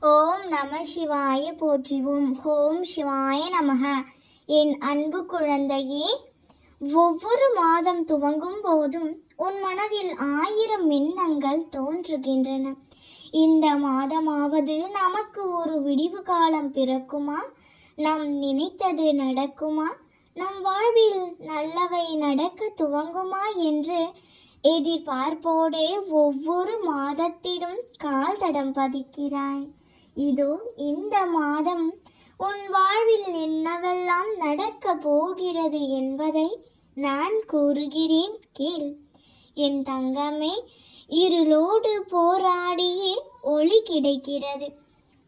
ஓம் நம சிவாய போற்றிவோம். ஓம் சிவாய நமக. என் அன்பு குழந்தையே ஒவ்வொரு மாதம் துவங்கும் போதும் உன் மனதில் ஆயிரம் எண்ணங்கள் தோன்றுகின்றன. இந்த மாதமாவது நமக்கு ஒரு விடிவு காலம் பிறக்குமா? நாம் நினைத்தது நடக்குமா? நம் வாழ்வில் நல்லவை நடக்க துவங்குமா என்று எதிர்பார்ப்போடே ஒவ்வொரு மாதத்திலும் கால் தடம் பதிக்கிறாய். இதோ இந்த மாதம். உன் வாழ்வில் என்னவெல்லாம் நடக்க போகிறது என்பதை நான் கூறுகிறேன் கேள். என் தங்கமே இருளோடு போராடியே ஒளி கிடைக்கிறது.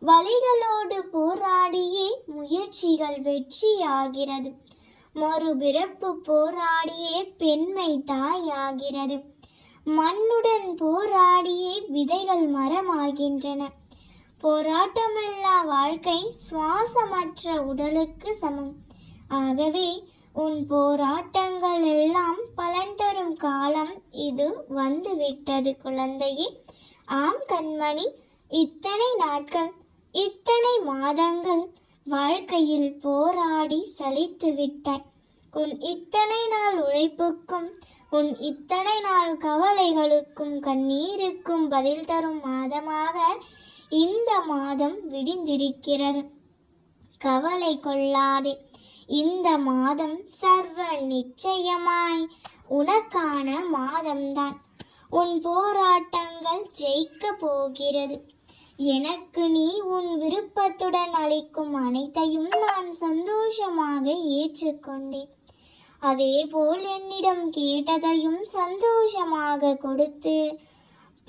வழிகளோடு போராடியே முயற்சிகள் வெற்றியாகிறது. மறுபிறப்பு போராடியே பெண்மை தாயாகிறது. மண்ணுடன் போராடியே விதைகள் மரமாகின்றன. போராட்டமில்லா வாழ்க்கை சுவாசமற்ற உடலுக்கு சமம். ஆகவே உன் போராட்டங்கள் எல்லாம் பலன் தரும் காலம் இது வந்துவிட்டது குழந்தையே. ஆம் கண்மணி. இத்தனை நாட்கள் இத்தனை மாதங்கள் வாழ்க்கையில் போராடி சலித்து விட்டாய். உன் இத்தனை நாள் உழைப்புக்கும் உன் இத்தனை நாள் கவலைகளுக்கும் கண்ணீருக்கும் பதில் தரும் மாதமாக இந்த மாதம் விடிந்திருக்கிறது. கவலை கொள்ளாதே. இந்த மாதம் சர்வ நிச்சயமாய் உனக்கான மாதம்தான். உன் போராட்டங்கள் ஜெயிக்க போகிறது. எனக்கு நீ உன் விருப்பத்துடன் அளிக்கும் அனைத்தையும் நான் சந்தோஷமாக ஏற்றுக்கொண்டேன். அதேபோல் என்னிடம் கேட்டதையும் சந்தோஷமாக கொடுத்து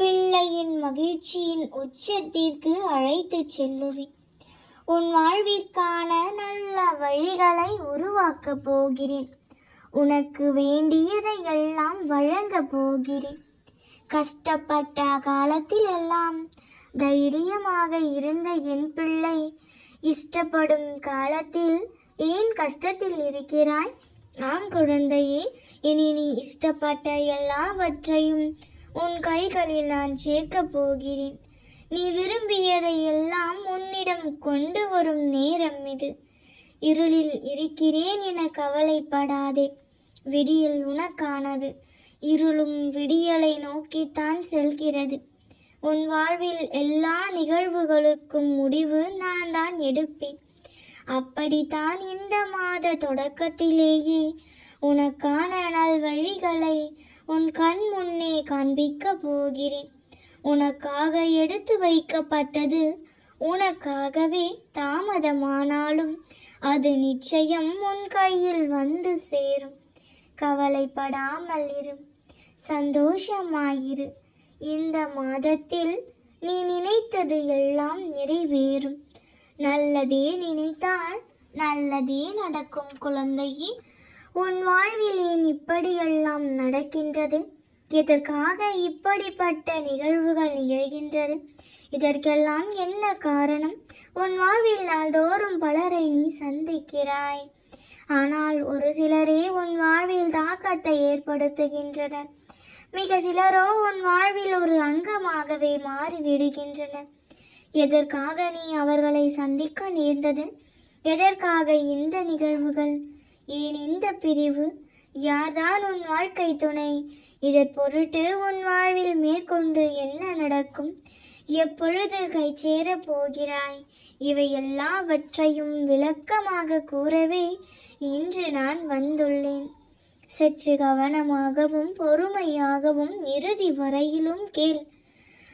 பிள்ளையின் மகிழ்ச்சியின் உச்சத்திற்கு அழைத்துச் செல்லுவேன். உன் வாழ்விற்கான நல்ல வழிகளை உருவாக்கப் போகிறேன். உனக்கு வேண்டியதை எல்லாம் வழங்க போகிறேன். கஷ்டப்பட்ட காலத்தில் எல்லாம் தைரியமாக இருந்த என் பிள்ளை இஷ்டப்படும் காலத்தில் ஏன் கஷ்டத்தில் இருக்கிறாய்? ஆம் குழந்தையே இனி நீ இஷ்டப்பட்ட எல்லாவற்றையும் உன் கைகளில் நான் சேர்க்கப் போகிறேன். நீ விரும்பியதை எல்லாம் உன்னிடம் கொண்டு வரும் நேரம் இது. இருளில் இருக்கிறேன் என கவலைப்படாதே. விடியல் உனக்கானது. இருளும் விடியலை நோக்கித்தான் செல்கிறது. உன் வாழ்வில் எல்லா நிகழ்வுகளுக்கும் முடிவு நான் தான் எடுப்பேன். அப்படித்தான் இந்த மாத தொடக்கத்திலேயே உனக்கான நல்வழிகளை உன் கண் முன்னே காண்பிக்க போகிறேன். உனக்காக எடுத்து வைக்கப்பட்டது உனக்காகவே தாமதமானாலும் அது நிச்சயம் உன் கையில் வந்து சேரும். கவலைப்படாமல் இரு. சந்தோஷமாயிரு. இந்த மாதத்தில் நீ நினைத்தது எல்லாம் நிறைவேறும். நல்லதே நினைத்தால் நல்லதே நடக்கும் குழந்தையே. உன் வாழ்வில் ஏன் இப்படியெல்லாம் நடக்கின்றது? எதற்காக இப்படிப்பட்ட நிகழ்வுகள் நிகழ்கின்றது? இதற்கெல்லாம் என்ன காரணம்? உன் வாழ்வில் நாள்தோறும் பலரை நீ சந்திக்கிறாய். ஆனால் ஒரு சிலரே உன் வாழ்வில் தாக்கத்தை ஏற்படுத்துகின்றனர். மிக சிலரோ உன் வாழ்வில் ஒரு அங்கமாகவே மாறிவிடுகின்றனர். எதற்காக நீ அவர்களை சந்திக்க நேர்ந்தது? எதற்காக இந்த நிகழ்வுகள்? ஏன் இந்த பிரிவு? யார்தான் உன் வாழ்க்கை துணை? இதற் பொருட்டு உன் வாழ்வில் மேற்கொண்டு என்ன நடக்கும்? எப்பொழுது கை சேரப் போகிறாய்? இவை எல்லாவற்றையும் விளக்கமாக கூறவே இன்று நான் வந்துள்ளேன். சற்று கவனமாகவும் பொறுமையாகவும் இறுதி வரையிலும் கேள்.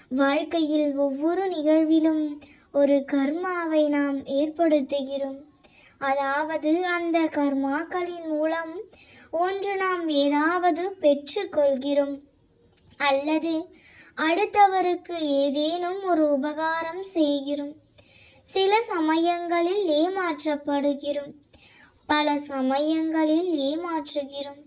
வாழ்க்கையில் ஒவ்வொரு நிகழ்விலும் ஒரு கர்மாவை நாம் ஏற்படுத்துகிறோம். அதாவது அந்த கர்மாக்களின் மூலம் ஒன்று நாம் ஏதாவது பெற்றுக்கொள்கிறோம் அல்லது அடுத்தவருக்கு ஏதேனும் ஒரு உபகாரம் செய்கிறோம். சில சமயங்களில் ஏமாற்றப்படுகிறோம். பல சமயங்களில் ஏமாற்றுகிறோம்.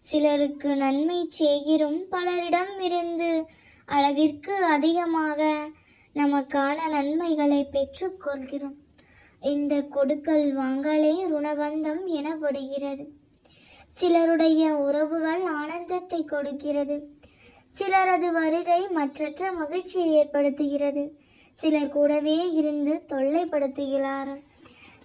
சிலருக்கு நன்மை செய்கிறோம். பலரிடம் இருந்து அளவிற்கு அதிகமாக நமக்கான நன்மைகளை பெற்றுக்கொள்கிறோம் இந்த கொடுக்கல் வாங்கலே ருணபந்தம் எனப்படுகிறது. சிலருடைய உறவுகள் ஆனந்தத்தை கொடுக்கிறது. சிலரது வருகை மற்றற்ற மகிழ்ச்சியை ஏற்படுத்துகிறது. சிலர் கூடவே இருந்து தொல்லைப்படுத்துகிறார்.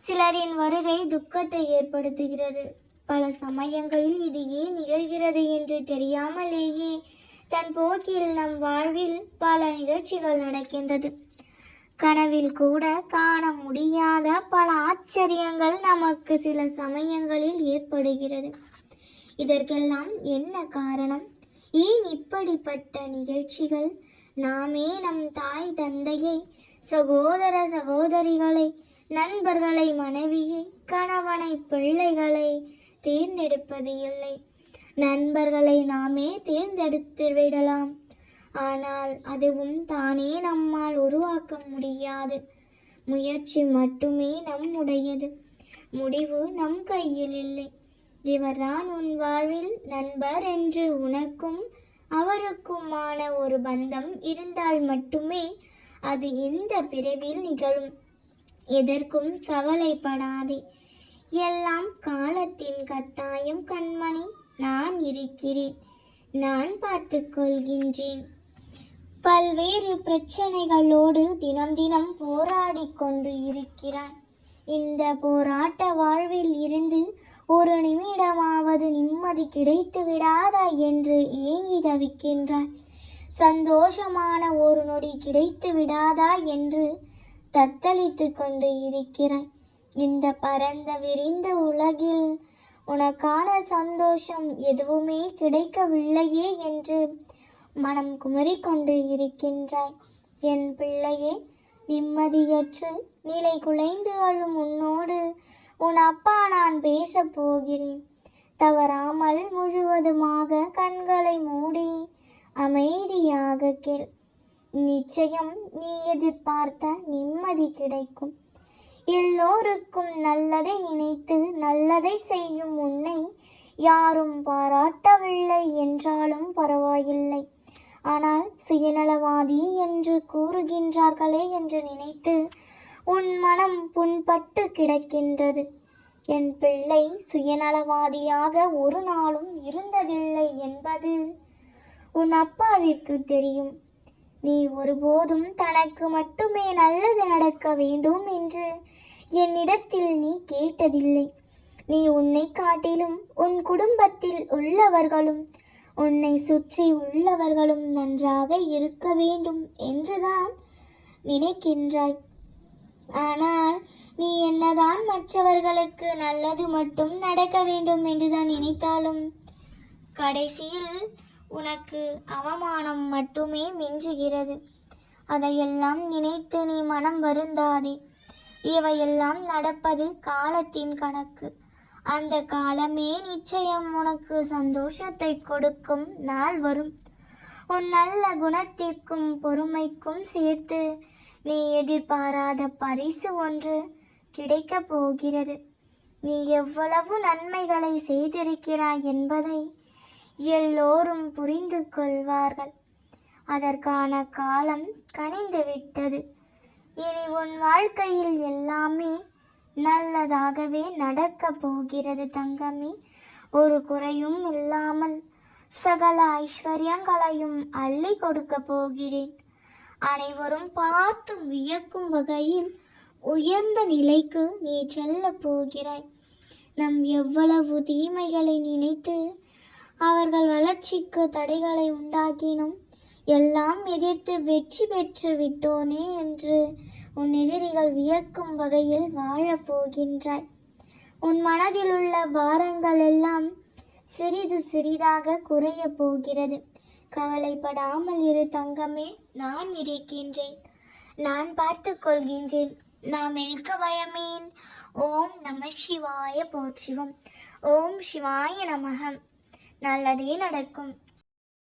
சிலரின் வருகை துக்கத்தை ஏற்படுத்துகிறது. பல சமயங்களில் இது ஏன் நிகழ்கிறது என்று தெரியாமலேயே தன் போக்கில் நம் வாழ்வில் பல நிகழ்ச்சிகள் நடக்கின்றது. கனவில் கூட காண முடியாத பல ஆச்சரியங்கள் நமக்கு சில சமயங்களில் ஏற்படுகிறது. இதற்கெல்லாம் என்ன காரணம்? ஏன் இப்படிப்பட்ட நிகழ்ச்சிகள்? நாமே நம் தாய் தந்தையை சகோதர சகோதரிகளை நண்பர்களை மனைவியை கணவனை பிள்ளைகளை தேர்ந்தெடுப்பது இல்லை. நண்பர்களை நாமே தேர்ந்தெடுத்து விடலாம். ஆனால் அதுவும் தானே நம்மால் உருவாக்க முடியாது. முயற்சி மட்டுமே நம்முடையது. முடிவு நம் கையில் இல்லை. இவர்தான் உன் வாழ்வில் நண்பர் என்று உனக்கும் அவருக்குமான ஒரு பந்தம் இருந்தால் மட்டுமே அது இந்த பிறவில் நிகழும். எதற்கும் கவலைப்படாதே. எல்லாம் காலத்தின் கட்டாயம் கண்மணி. நான் இருக்கிறேன். நான் பார்த்து கொள்கின்றேன். பல்வேறு பிரச்சனைகளோடு தினம் தினம் போராடி கொண்டு இருக்கிறாய் இந்த போராட்ட வாழ்வில் இருந்து ஒரு நிமிடமாவது நிம்மதி கிடைத்து விடாதா என்று ஏங்கி தவிக்கின்றாய் சந்தோஷமான ஒரு நொடி கிடைத்து விடாதா என்று தத்தளித்து கொண்டு இருக்கிறாய் இந்த பரந்த விரிந்த உலகில் உனக்கான சந்தோஷம் எதுவுமே கிடைக்கவில்லையே என்று மனம் குமரி கொண்டு இருக்கின்றாய். என் பிள்ளையே நிம்மதியற்று நிலை குலைந்து அழும் உன்னோடு உன் அப்பா நான் பேசப் போகிறேன். தவறாமல் முழுவதுமாக கண்களை மூடி அமைதியாக கேள். நிச்சயம் நீ எதிர்பார்த்த நிம்மதி கிடைக்கும். எல்லோருக்கும் நல்லதை நினைத்து நல்லதை செய்யும் உன்னை யாரும் பாராட்டவில்லை என்றாலும் பரவாயில்லை. ஆனால் சுயநலவாதி என்று கூறுகின்றார்களே என்று நினைத்து உன் மனம் புண்பட்டு கிடக்கின்றது. என் பிள்ளை சுயநலவாதியாக ஒரு நாளும் இருந்ததில்லை என்பது உன் அப்பாவிற்கு தெரியும். நீ ஒருபோதும் தனக்கு மட்டுமே நல்லது நடக்க வேண்டும் என்று என்னிடத்தில் நீ கேட்டதில்லை. நீ உன்னை காட்டிலும் உன் குடும்பத்தில் உள்ளவர்களும் உன்னை சுற்றி உள்ளவர்களும் நன்றாக இருக்க வேண்டும் என்றுதான் நினைக்கின்றாய். ஆனால் நீ என்னதான் மற்றவர்களுக்கு நல்லது மட்டும் நடக்க வேண்டும் என்றுதான் நினைத்தாலும் கடைசியில் உனக்கு அவமானம் மட்டுமே மிஞ்சுகிறது. அதையெல்லாம் நினைத்து நீ மனம் வருந்தாதே. இவையெல்லாம் நடப்பது காலத்தின் கணக்கு. அந்த காலமே நிச்சயம் உனக்கு சந்தோஷத்தை கொடுக்கும் நாள் வரும். உன் நல்ல குணத்திற்கும் பொறுமைக்கும் சேர்த்து நீ எதிர்பாராத பரிசு ஒன்று கிடைக்கப் போகிறது. நீ எவ்வளவு நன்மைகளை செய்திருக்கிறாய் என்பதை எல்லோரும் புரிந்து கொள்வார்கள். அதற்கான காலம் கனிந்து விட்டது இனி உன் வாழ்க்கையில் எல்லாமே நல்லதாகவே நடக்கப் போகிறது தங்கமே. ஒரு குறையும் இல்லாமல் சகல ஐஸ்வர்யங்களையும் அள்ளி கொடுக்க போகிறேன். அனைவரும் பார்த்து வியக்கும் வகையில் உயர்ந்த நிலைக்கு நீ செல்ல போகிறாய். நம் எவ்வளவு தீமைகளை நினைத்து அவர்கள் வளர்ச்சிக்கு தடைகளை உண்டாக்கினோம் எல்லாம் எதிர்த்து வெற்றி பெற்று விட்டோனே என்று உன் எதிரிகள் வியக்கும் வகையில் வாழப் போகின்றாய். உன் மனதில் உள்ள பாரங்கள் எல்லாம் சிறிது சிறிதாக குறைய போகிறது. கவலைப்படாமல் இரு தங்கமே நான் இருக்கின்றேன். நான் பார்த்து கொள்கின்றேன். நாம் இருக்க பயமேன் ஓம் நம சிவாய போற்றிவோம். ஓம் சிவாய நமகம் நல்லதே நடக்கும்.